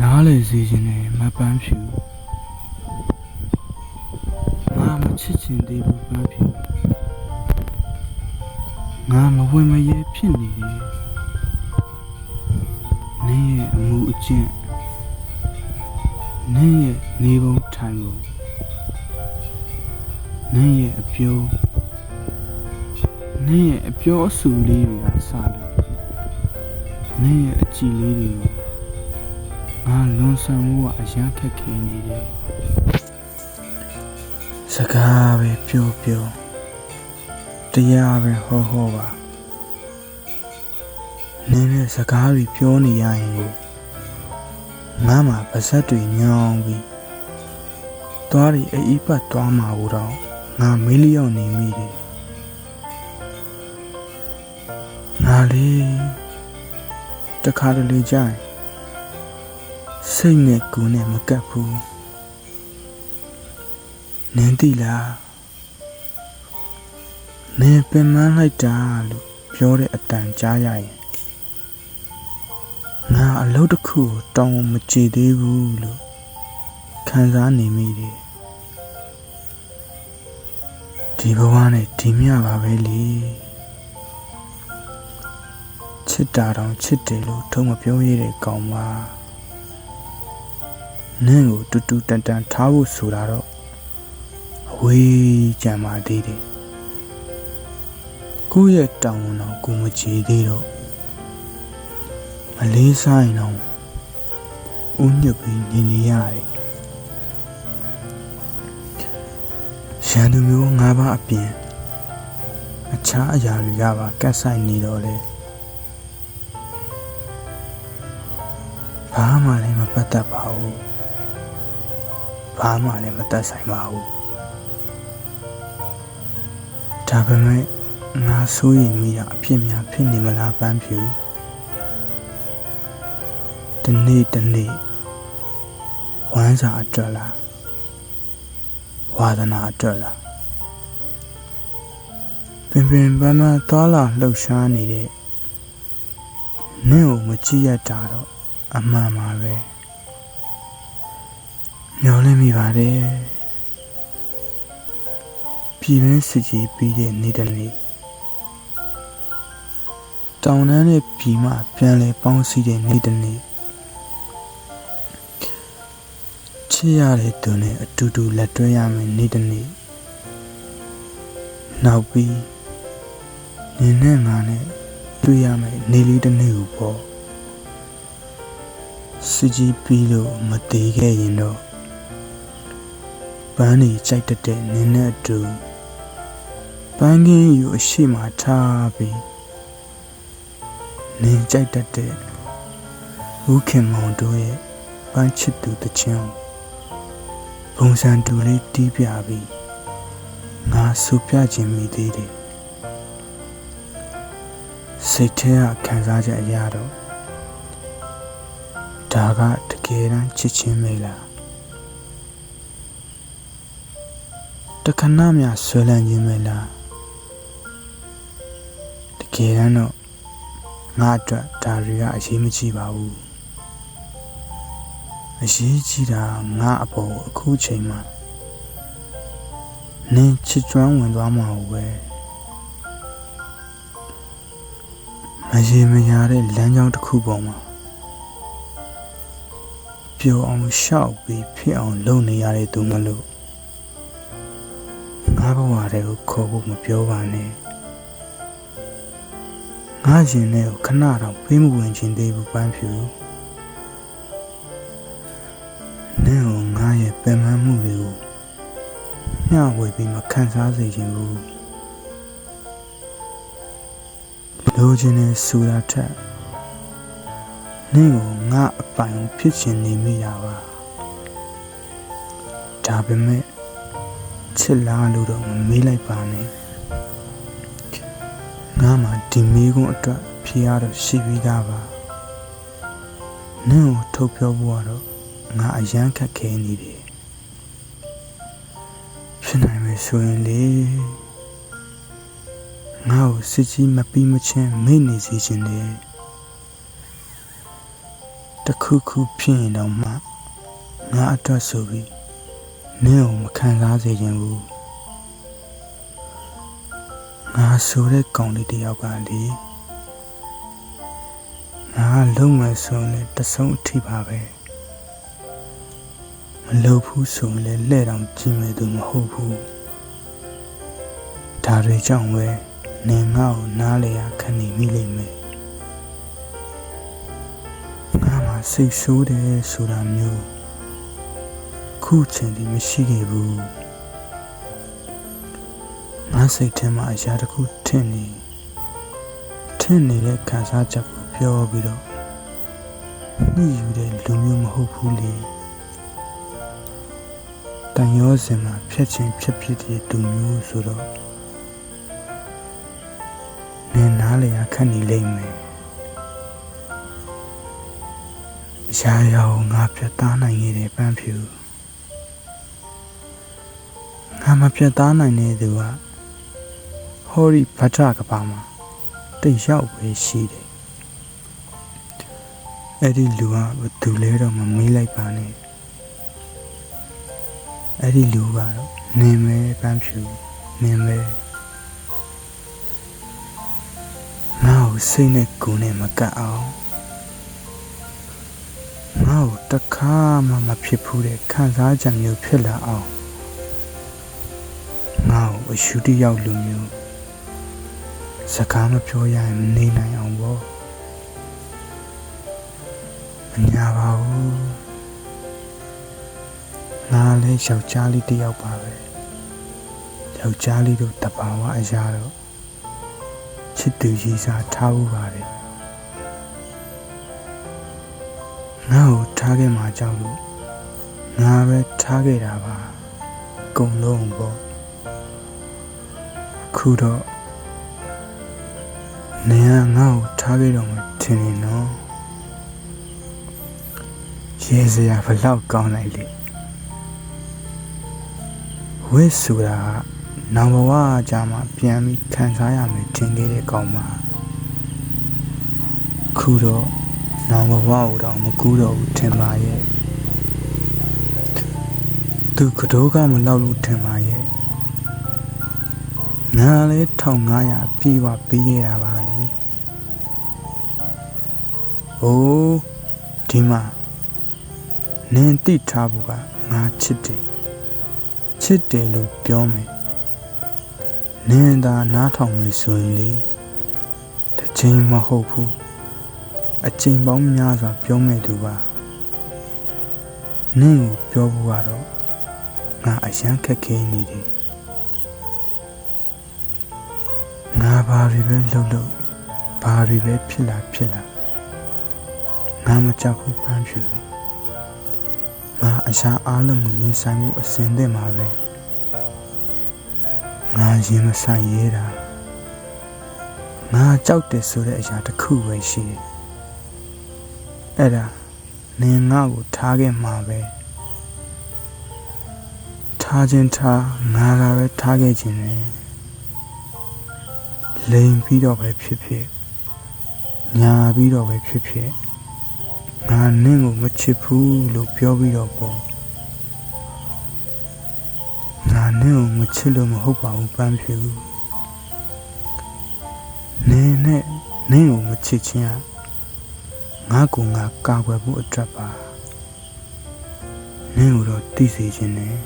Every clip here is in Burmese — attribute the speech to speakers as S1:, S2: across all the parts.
S1: နားလေစေခြင်းနဲ့မပန်းဖြူငါမချစ်ချင်သေးဘူးပန်းဖြူငါမဝင်မရဲဖြစ်နေတယ်နင်းရဲ့အမှုအကျင့်နင်းရဲ့နေပုံထိုင်ပုံနင်းရဲ့အပြိုးနင်းရဲ့အပြောအဆိုလေးတွေကစတယ်နင်းရဲ့အကြည့်လေးတွေကို ငါလွန်ဆန်မှုကအရန်ခက်ခဲနေတယ်စကားပဲပြောပြောတရားပဲဟောဟောပါနင်းတဲ့စကားတွေပြောနေရရင်ကိုငါမှပါဇက်တွေညောင်းပြီးသွားတွေအိပ်ပတ်သွားမှာဘူးတော့ငါမေးလျော့နေမိတယ်ငါလေးတခါတလေကြာရင် စိတ်နဲ့ကိုယ်နဲ့မကပ်ဘူးနင်းတိလားနင်းပင်မလိုက်တာလို့ပြောတဲ့အတန်ကြားရရင်ငါအလုပ်တစ်ခုကိုတောင်းမကြည့်သေးဘူးလို့ခံစားနေမိတယ်ဒီဘဝနဲ့ဒီမြပါပဲလေချစ်တာတောင်ချစ်တယ်လို့ထုံးမပြောရတဲ့ကောင်ပါ နင့်ကိုတူတူတန်တန်ထားဖို့ဆိုတာတော့အဝေးကြံပါသေးတယ်ကိုယ့်ရဲ့တောင်းဝန်တော့ကိုမကြည်သေးတော့မလေးစားရင်တော့ဦးညွတ်ပြီးနေနေရတယ်ရန်သူမျိုး၅ပါးအပြင်အခြားအရာတွေကပါကတ်ဆိုင်နေတော့လေဘာမှလည်းမပတ်သက်ပါဘူး ဘာမှလည်းမသက်ဆိုင်ပါဘူးဒါပေမဲ့ငါစိုးရိမ်မိတာအဖြစ်များဖြစ်နေမလားပန်းဖြူဒီနေ့ဒီနေ့ဝမ်းစာအတွက်လားဝါဒနာအတွက်လားပင်ပင်ပန်းပန်းသွားလာလှုပ်ရှားနေတဲ့နင့်ကိုမကြည့်ရတာတော့အမှန်ပါပဲ မျောလင့်မိပါတယ်ပြည်တွင်းစစ်ကြီးပြီးတဲ့နေ့တစ်နေ့တောင်တန်းနဲ့ပြည်မှပြန်လဲပေါင်းစည်းတဲ့နေ့တစ်နေ့ချစ်ရတဲ့သူနဲ့အတူတူလက်တွဲရမယ်နေ့တစ်နေ့နောက်ပြီးနင်းနဲ့ငါနဲ့တွေ့ရမယ်နေ့လေးတစ်နေ့ကိုပေါ့စစ်ကြီးပြီးလို့မသေးခဲ့ရင်တော့ ပန်းနေကြိုက်တတ်တဲ့နင်းနဲ့အတူပန်းကင်းယူအရှိမထားပြီးနင်းကြိုက်တတ်တဲ့ဦးခင်မောင်တို့ရဲ့ပန်းချစ်သူတချင်းပုံစံတူလေးတီးပြပြီးငါဆူပြခြင်းမိသေးတယ်စိတ်ထဲကခံစားချက်အရာတော့ဒါကတကယ်တမ်းချစ်ချင်းမေလား တခဏမြဆွဲလန်းခြင်းပဲလားတကယ်တမ်းတော့ငါအတွက်ဒါတွေကအရေးမကြီးပါဘူးအရေးကြီးတာငါအပေါ်အခုချိန်မှာနင်းချစ်ကျွမ်းဝင်သွားမှာပဲမရေမရတဲ့လမ်းကြောင်းတစ်ခုပေါ်မှာပျော်အောင်ရှောက်ပြီးဖြစ်အောင်လုပ်နေရတဲ့သူမလို့ငါ ဘဝတွေကိုခေါ်ဖို့မပြောပါနဲ့ငါရင်နဲ့ကိုခဏတော့ပေးမဝင်ခြင်းသေးဘူးပန်းဖြူနင့်ကိုငါရဲ့ပင်ပန်းမှုတွေကိုမျှဝေပြီးမခံစားစေခြင်းဘူးလိုချင်တဲ့ဆူတာထက်နင့်ကိုငါအပိုင်ဖြစ်ချင်နေမိတာပါဒါပေမဲ့ ချစ်လားလို့တော့မမေးလိုက်ပါနဲ့ငါမှဒီမေးခွန်းအတွက်ဖြေရတော့ရှိပြီးသားပါနင့်ကိုထုတ်ပြောဖို့ကတော့ငါအရန်ခက်ခဲနေတယ်ဖြစ်နိုင်မယ်ဆိုရင်လေငါ့ကိုစစ်ကြီးမပြီးမချင်းမေ့နေစေချင်တယ်တစ်ခုခုဖြစ်ရင်တော့မှငါအတွက်ဆိုပြီး နင့်ကိုမခံစားစေချင်ဘူးငါဆိုတဲ့ကောင်လေးတစ်ယောက်ကလေငါလုံးမယ်ဆိုရင်လည်းတစ်ဆုံးအထိပါပဲမလုပ်ဘူးဆိုရင်လည်းလှဲ့တောင်ကြည့်မယ်သူမဟုတ်ဘူးဒါတွေကြောင့်ပဲနင်ငါ့ကိုနားလေရခဏနေမိလိမ့်မယ်ငါမှစိတ်ဆိုးတယ်ဆိုတာမျိုး ခုချိန်ဒီမရှိခဲ့ဘူးငါစိတ်ထဲမှာအရာတစ်ခုထင်နေထင်နေတဲ့ခံစားချက်ကိုပြောပြီးတော့ညှိယူတဲ့လူမျိုးမဟုတ်ဘူးလေတန်ရောစင်မှာဖြတ်ချင်းဖြတ်ဖြစ်တဲ့သူမျိုးဆိုတော့နင်နားလေရခက်နေလိမ့်မယ်ရာရာကိုငါပြတ်သားနိုင်ခဲ့တဲ့ပန်းဖြူ ငါမပြတ်သားနိုင်တဲ့သူကဟောရီဗထကပါမှာတိတ်ရောက်ပဲရှိတယ်အဲ့ဒီလူကဘယ်သူလဲတော့မမေးလိုက်ပါနဲ့အဲ့ဒီလူကတော့နင်မဲပန်းဖြူနင်မဲငါ့ကိုစိတ်နဲ့ကိုယ်နဲ့မကပ်အောင်ငါ့ကိုတစ်ခါမှမဖြစ်ဘူးတဲ့ခံစားချက်မျိုးဖြစ်လာအောင်ငါ့ကို အရှုတိရောက်လူမျိုးစကားမပြောရရင်မနေနိုင်အောင်ပေါ့မညာပါဘူးငါလည်းယောက်ျားလေးတစ်ယောက်ပါပဲယောက်ျားလေးတို့တဘာဝအရာတော့ချစ်သူရည်စားထားဖို့ပါတယ်ငါ့ကိုထားခဲ့မှကြောက်လို့ငါပဲထားခဲ့တာပါအကုန်လုံးပေါ့ ခုတော့နေရငါ့ကိုထားခဲ့တော့မှထင်နေနော်ရေစရာဘလောက်ကောင်းလိုက်လေဝစ်ဆိုတာကနောင်ဘဝအကြမှာပြန်ပြီးခံစားရမယ်ထင်ခဲ့တဲ့ကောင်ပါခုတော့နောင်ဘဝကိုတော့မကူးတော့ဘူးထင်ပါရဲ့သူကတော့ကမလောက်လို့ထင်ပါရဲ့ ငါလည်း1500ပြေးွားပေးခဲ့ရပါလေ။အိုးဒီမှာနင်တိထားဖို့ကငါချစ်တယ်။ချစ်တယ်လို့ပြောမယ်။နင်သာနားထောင်မယ်ဆိုရင်လေတစ်ချိန်မဟုတ်ဘူး။အချိန်ပေါင်းများစွာပြောမယ်သူပါ။နင်ကိုပြောဖို့ကတော့ငါအရန်ခက်ခဲနေတယ်။ ဘာတွေပဲလုပ်လို့ဘာတွေပဲဖြစ်လာဖြစ်လာငါမကြောက်ဘူးပန်းဖြူငါအရှာအားလုံးကိုရင်ဆိုင်မှုအစင်သင့်မှာပဲငါရင်မဆိုင်ရဲတာငါကြောက်တယ်ဆိုတဲ့အရာတစ်ခုပဲရှိတယ်အဲ့ဒါနင်ငါ့ကိုထားခဲ့မှာပဲထားခြင်းထားငါကပဲထားခဲ့ခြင်းလေ လိန်ပြီးတော့ပဲဖြစ်ဖြစ်ညာပြီးတော့ပဲဖြစ်ဖြစ်ငါနင့်ကိုမချစ်ဘူးလို့ပြောပြီးတော့ပေါ့ငါနင့်ကိုမချစ်လို့မဟုတ်ပါဘူးပန်းဖြူနင်းနဲ့နင့်ကိုမချစ်ခြင်းကငါကငါကာကွယ်ဖို့အတွက်ပါနင့်ကိုတော့သိစေခြင်းနဲ့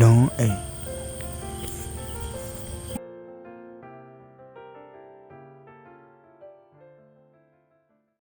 S1: လုံးအိမ်